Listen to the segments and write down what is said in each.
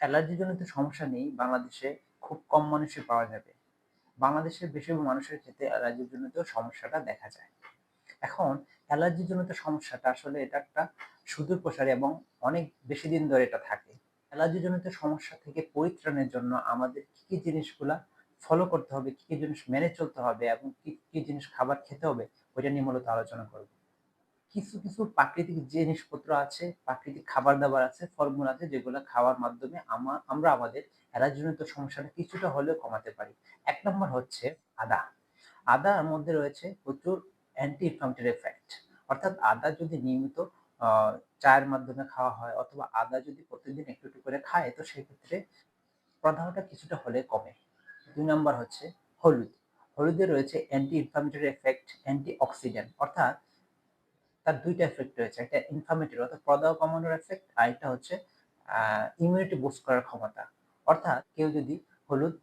অ্যালার্জিজনিত সমস্যা নেই, বাংলাদেশে খুব কম মানুষই পাওয়া যাবে। বাংলাদেশের বেশিরভাগ মানুষের ক্ষেত্রে অ্যালার্জিজনিত সমস্যাটা দেখা যায়। এখন অ্যালার্জিজনিত সমস্যাটা আসলে এটা একটা সুদূর প্রসারী এবং অনেক বেশি দিন ধরে এটা থাকে। অ্যালার্জিজনিত সমস্যা থেকে পরিত্রাণের জন্য আমাদের কি কি জিনিসগুলা ফলো করতে হবে, কি কি জিনিস মেনে চলতে হবে এবং কি কি জিনিস খাবার খেতে হবে, ওইটা নিয়ে মূলত আলোচনা করব। কিছু কিছু প্রাকৃতিক জিনিসপত্র আছে, প্রাকৃতিক খাবার দাবার আছে, ফলমূল আছে, যেগুলো খাওয়ার মাধ্যমে আমরা আমাদের অ্যালার্জিজনিত সমস্যাটা কিছুটা হলেও কমাতে পারি। এক নম্বর হচ্ছে আদা। আদার মধ্যে রয়েছে প্রচুর অ্যান্টি ইনফ্লামেটরি এফেক্ট অর্থাৎ আদা যদি নিয়মিত চায়ের মাধ্যমে খাওয়া হয় অথবা আদা যদি প্রতিদিন একটু একটু করে খায়, তো সেক্ষেত্রে প্রদাহটা কিছুটা হলে কমে। দুই নম্বর হচ্ছে হলুদ। হলুদে রয়েছে anti inflammatory effect anti oxidant অর্থাৎ তার দুইটা এফেক্ট রয়েছে, একটা ইনফ্লামেটরি অর্থাৎ প্রদাহ কমানোর এফেক্ট আর একটা হচ্ছে ইমিউনিটি বুস্ট করার ক্ষমতা। অর্থাৎ কেউ যদি হলুদ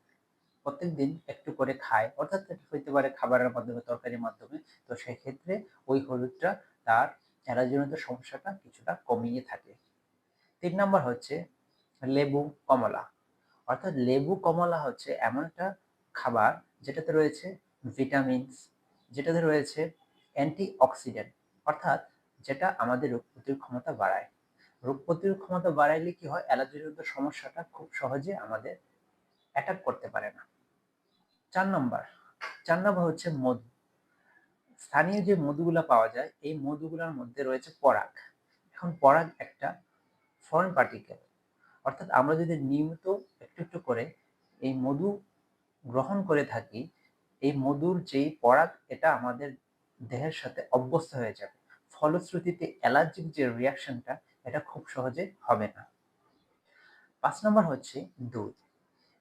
প্রত্যেক দিন একটু করে খায়, অর্থাৎ হইতে পারে খাবারের মাধ্যমে, তরকারির মাধ্যমে, তো সেক্ষেত্রে ওই হলুদটা তার অ্যালার্জিজনিত সমস্যাটা কিছুটা কমিয়ে থাকে। তিন নম্বর হচ্ছে লেবু কমলা। অর্থাৎ লেবু কমলা হচ্ছে এমন একটা খাবার যেটাতে রয়েছে ভিটামিনস, যেটাতে রয়েছে অ্যান্টি অক্সিডেন্ট অর্থাৎ যেটা আমাদের রোগ প্রতিরোধ ক্ষমতা বাড়ায়। রোগ প্রতিরোধ ক্ষমতা বাড়াইলে কি হয়? অ্যালার্জিজনিত সমস্যাটা খুব সহজে আমাদের অ্যাটাক করতে পারে না। চার নম্বর চার নম্বর হচ্ছে মধু। স্থানীয় যে মধুগুলো পাওয়া যায়, এই মধুগুলোর মধ্যে রয়েছে পরাগ। এখন পরাগ একটা ফরেন পার্টিকেল অর্থাৎ আমরা যদি নিয়মিত একটু একটু করে এই মধু গ্রহণ করে থাকি, এই মধুর যেই পরাগ, এটা আমাদের দেহের সাথে অভ্যস্ত হয়ে যাবে। ফলশ্রুতিতে অ্যালার্জিক যে রিয়াকশনটা এটা খুব সহজে হবে না। পাঁচ নম্বর হচ্ছে দই।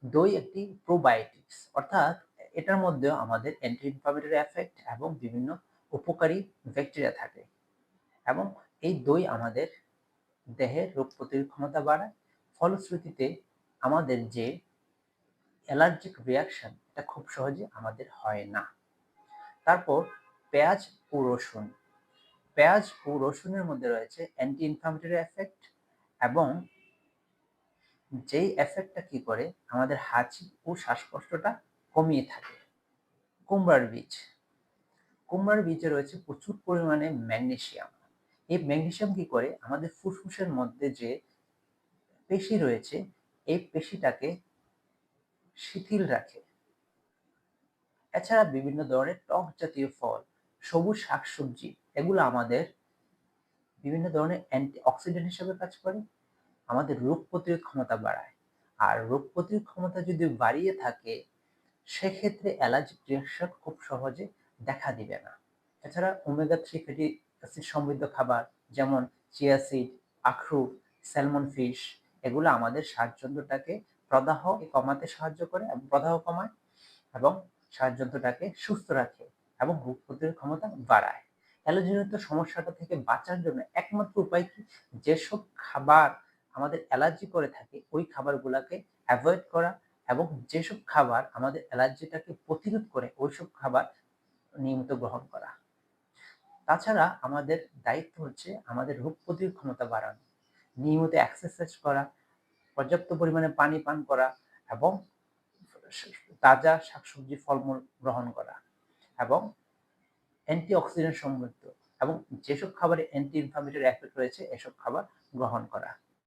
দই একটি প্রোবায়োটিক্স অর্থাৎ এটার মধ্যেও আমাদের অ্যান্টি ইনফ্লামেটরি এফেক্ট এবং বিভিন্ন উপকারী ব্যাকটেরিয়া থাকে। এবং এই দই আমাদের দেহের রোগ প্রতিরোধ ক্ষমতা বাড়ায়। ফলশ্রুতিতে আমাদের যে অ্যালার্জিক রিয়াকশন এটা খুব সহজে আমাদের হয় না। তারপর পেঁয়াজ ও রসুন। পেঁয়াজ ও রসুনের মধ্যে রয়েছে অ্যান্টি ইনফ্লামেটরি এফেক্ট এবং যেই এফেক্টটা কি করে? আমাদের হাঁচি ও শ্বাসকষ্টটা কমিয়ে থাকে। কুমড়ার বীজ। কুমড়ার বীজে রয়েছে প্রচুর পরিমাণে ম্যাগনেশিয়াম এই ম্যাগনেশিয়াম কি করে? আমাদের ফুসফুসের মধ্যে যে পেশি রয়েছে, এই পেশিটাকে শিথিল রাখে। এছাড়া বিভিন্ন ধরনের টক জাতীয় ফল সবুজ শাকসবজি, এগুলো আমাদের বিভিন্ন ধরনের অ্যান্টি অক্সিডেন্ট হিসেবে কাজ করে, আমাদের রোগ প্রতিরোধ ক্ষমতা বাড়ায়। আর রোগ প্রতিরোধ ক্ষমতা যদি বাড়িয়ে থাকে, সেক্ষেত্রে অ্যালার্জিক রিয়াকশন খুব সহজে দেখা দিবে না। এছাড়া ওমেগা থ্রি ফ্যাটি অ্যাসিড সমৃদ্ধ খাবার যেমন চিয়া সিড আখরুট স্যালমন ফিশ এগুলো আমাদের শ্বাসযন্ত্রটাকে প্রদাহ কমাতে সাহায্য করে এবং প্রদাহ কমায় এবং শ্বাসযন্ত্রটাকে সুস্থ রাখে। এবং রোগ প্রতিরোধ ক্ষমতা বাড়ায়। অ্যালার্জিজনিত সমস্যাটা থেকে বাঁচার জন্য একমাত্র উপায় কি? যেসব খাবার আমাদের অ্যালার্জি করে থাকে, ওই খাবারগুলোকে অ্যাভয়েড করা এবং যেসব খাবার আমাদের অ্যালার্জিটাকে প্রতিরোধ করে, ওইসব খাবার নিয়মিত গ্রহণ করা। তাছাড়া আমাদের দায়িত্ব হচ্ছে আমাদের রোগ প্রতিরোধ ক্ষমতা বাড়ানো, নিয়মিত এক্সারসাইজ করা, পর্যাপ্ত পরিমাণে পানি পান করা এবং তাজা শাকসবজি ফলমূল গ্রহণ করা। এবং অ্যান্টিঅক্সিডেন্ট সমৃদ্ধ এবং যেসব খাবারে অ্যান্টি ইনফ্লামেটরি এফেক্ট রয়েছে এসব খাবার গ্রহণ করা।